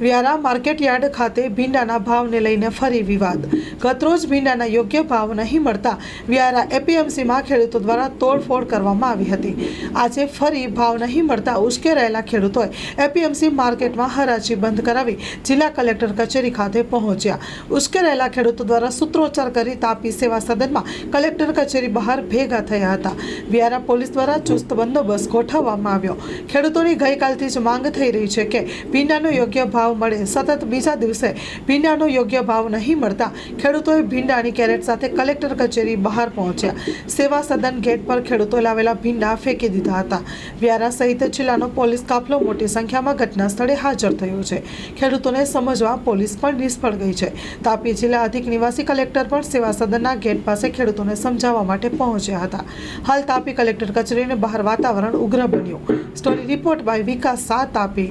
Vyara market yard ખાતે ભીંડાના ભાવને લઈને ફરી વિવાદ. ગતરોજ ભીંડાના યોગ્ય ભાવ નહીં મળતા વ્યારા એપીએમસીમાં ખેડૂતો દ્વારા તોડફોડ કરવામાં આવી હતી. આજે ફરી ભાવ નહીં મળતા ઉશ્કેરાયેલા ખેડૂતોએ એપીએમસી માર્કેટમાં હરાજી બંધ કરાવી જિલ્લા કલેક્ટર કચેરી ખાતે પહોંચ્યા. ઉશ્કેરાયેલા ખેડૂતો દ્વારા સૂત્રોચ્ચાર કરી તાપી સેવા સદનમાં કલેક્ટર કચેરી બહાર ભેગા થયા હતા. વ્યારા પોલીસ દ્વારા ચુસ્ત બંદોબસ્ત ગોઠવવામાં આવ્યો. ખેડૂતોની ગઈકાલથી જ માંગ થઈ રહી છે કે ભીંડાનો યોગ્ય ભાવ મળે. સતત બીજા દિવસે ભીંડાનો યોગ્ય ભાવ નહીં મળતા ખેડૂતોએ ભીંડાની કેરેટ સાથે કલેક્ટર કચેરી બહાર પહોંચ્યા. સેવા સદન ગેટ પર ખેડૂતો લાવેલા ભીંડા ફેંકી દીધા હતા. વ્યારા સહિત જિલ્લાનો પોલીસ કાફલો મોટી સંખ્યામાં ઘટના સ્થળે હાજર થયો છે. ખેડૂતોને સમજવા પોલીસ પણ નિષ્ફળ ગઈ છે. તાપી જિલ્લા અધિક નિવાસી કલેક્ટર પણ સેવા સદનના ગેટ પાસે ખેડૂતોને સમજાવવા માટે પહોંચ્યા હતા. હાલ તાપી કલેક્ટર કચેરીને બહાર વાતાવરણ ઉગ્ર બન્યું. સ્ટોરી રિપોર્ટ બાય વિકાસ સા તાપી.